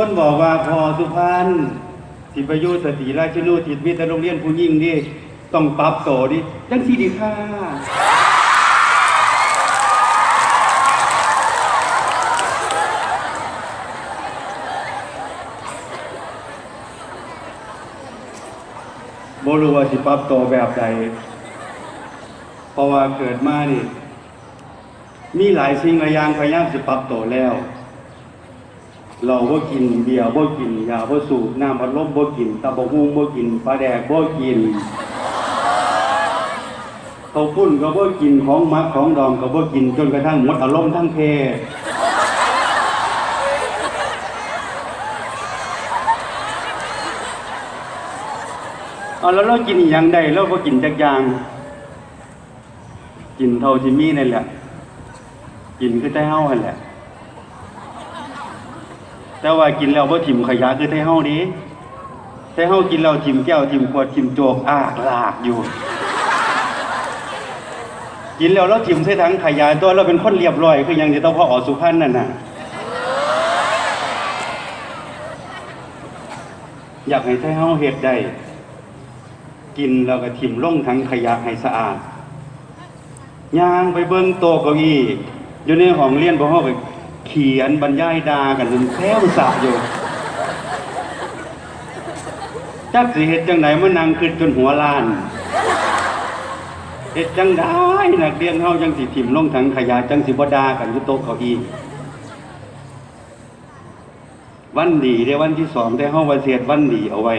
ต้นบอกว่าพอสุพรรณสิประยุทธ์สติราชนูติดวิทย์โรงเรียนผู้ยิ่งนี่ต้องปรับโตดิจังที่ดีค่ะบรู้ว่าสิปรับโตแบบใดเพราะว่าเกิดมานี่ มีหลายสิ่งหลายอย่างพยายามสิปรับโตแล้ว เราบ่กินเบียร์บ่กินยาบ่สูบน้ำพัดลมบ่กินตะบกหุ่งบ่กินปลาแดกบ่กินเขาวปุ้นก็บ่กินของมักของดองก็บ่กินจนกระทั่งหมดอารมณ์ทั้งเพศเอาแล้วเรากินอย่างใดเราบ่กินจักอย่างกินเท่าที่มีนั่นแหละ กินคือแต่เฮาหั่นแหละ แต่ว่ากินแล้วบ่าถิ่มขยะคือไทเฮานี้ไทเฮากินแล้วถิ่มแก้วถิ่มขวดถิ่มโจกอากลากอยู่ กินแล้วเราถิ่มใส่ถังขยะตัวเราเป็นคนเรียบร้อยคือยังที่ต้องพ่อออสุพรรณนั่นน่ะอยากให้ไทเฮาเฮ็ดได้กินแล้วก็ถิ่มลงถังขยะให้สะอาดย่างไปเบิ่งโตเก้าอี้อยู่ในห้องเรียนบ่เฮาไป เขียนบรรยายดากันจนแท้วสะอยู่ จักสิเฮ็ดจังไหนมานั่งขึ้นจนหัวล้านเฮ็ดจังได้นักเรียนเฮาจังสิถิ่มลงถังขยะจังสิบดากันยู่โตะเก้าอี้วันดีได้วันที่สองได้เฮาว่าสิเฮ็ดวันดีเอาไว้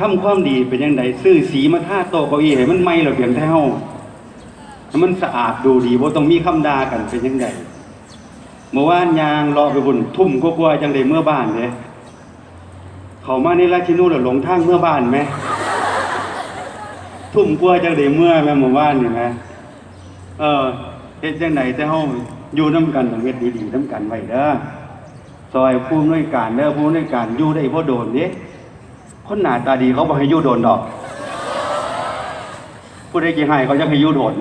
ทำความดีเป็นจังไดซื้อสีมาท่าโตะเก้าอี้ให้มันใหม่ระเบียงแท้าให้มันสะอาดดูดีบ่าต้องมีคำด่ากันเป็นจังได เมื่อวานยางรอไปบุญทุ่มก็กลัวจังเลยเมื่อบ้านเลยเขามาในราชินูแล้วหลงทางเมื่อบ้านไหมทุ่มกลัวจังเลยเมื่อแม่เมื่อวานนี่ไหมเออเฮ็ดจังไหนแต่เฮาอยู่น้ำกันต้องเฮ็ดดีๆน้ำกันไว้เด้อซอยผู้อำนวยการเด้อผู้อำนวยการอยู่ได้บ่โดนเด้คนหน้าตาดีเขาบ่ให้อยู่โดนดอกผู้ใดกี่ให้เขาจะให้อยู่โดน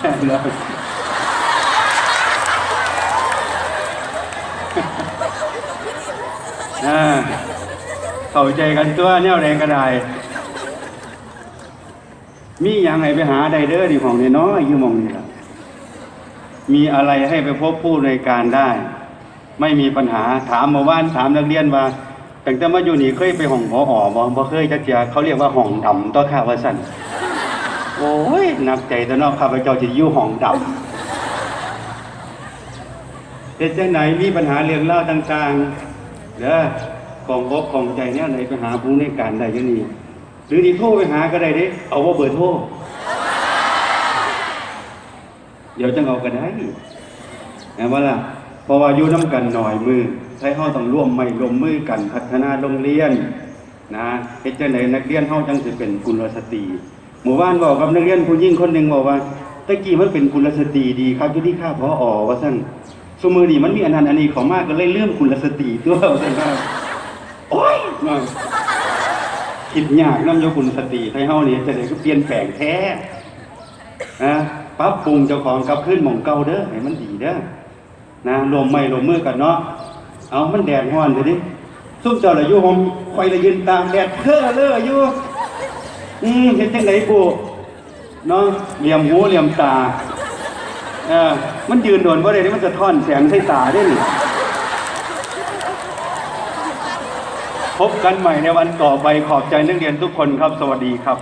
เด้ ออ่าเข้าใจกันตัวแนวแรงก็ได้ มีอย่างไรไปหาใดเด้อดีของนี่น้อยอยู่มองนี่ละมีอะไรให้ไปพบผู้ในการได้ ไม่มีปัญหาถามมาว่านถามนักเรียนว่าตั้งแต่มาอยู่นี่เคยไปห้องพออ๋บ่บ่เคยจักเจียเขาเรียกว่าห้องดำตัวข้าวสันโอ้ยนักใจแต่นอกข้าพเจ้าจะอยู่ห้องดำเฮ็ดจังไหนมีปัญหาเรื่องเล่าต่างๆ เด้อของอกของใจเนี่ยไหนไปหาผู้ในการได้อยังนี่หรือที่โทรไปหาก็ได้เด้ เอาว่าเบอร์โทรเดี๋ยวจังเอาก็ได้เห็นว่าล่ะเพราะว่าอยู่น้ำกันหน่อยมือใช้เฮาต้องร่วมไม่ร่วมมือกันพัฒนาโรงเรียนนะเฮ็ดจังไหนนักเรียนเฮาจังสิเป็นกุลสตรีหมู่บ้านบอกกับนักเรียนผู้หญิงคนหนึ่งบอกว่าตะกี้มันเป็นกุลสตรีดีครับที่ข้าพออว่าซั่น สมือนี่มันมีอันนั้นอันนี้ของมากก็เลยเลื่อมคุณสติตัวใช่ไหมโอ้ยมาคิดยากน้ำโยคุณสติให้เฮานี่จะได้ก็เปลี่ยนแปลงแท้นะปรับปรุงเจ้าของกลับขึ้นหม่องเก่าเด้อให้มันดีเด้อนะรวมไม่รวมมือกันเนาะเอามันแดดร้อนเดี๋ยวนี้ซุ่มเจ้าละอยู่ผมคอยละยืนตามแดดเพ้อเลออยู่อืมเห็นจังไหนปูเนาะเหลี่ยมหูเหลี่ยมตา เออ มันยืนโดนว่าอะไรนี่มันจะท่อนแสงใส่ตาได้หนิพบกันใหม่ในวันต่อไปขอบใจนักเรียนทุกคนครับ สวัสดีครับ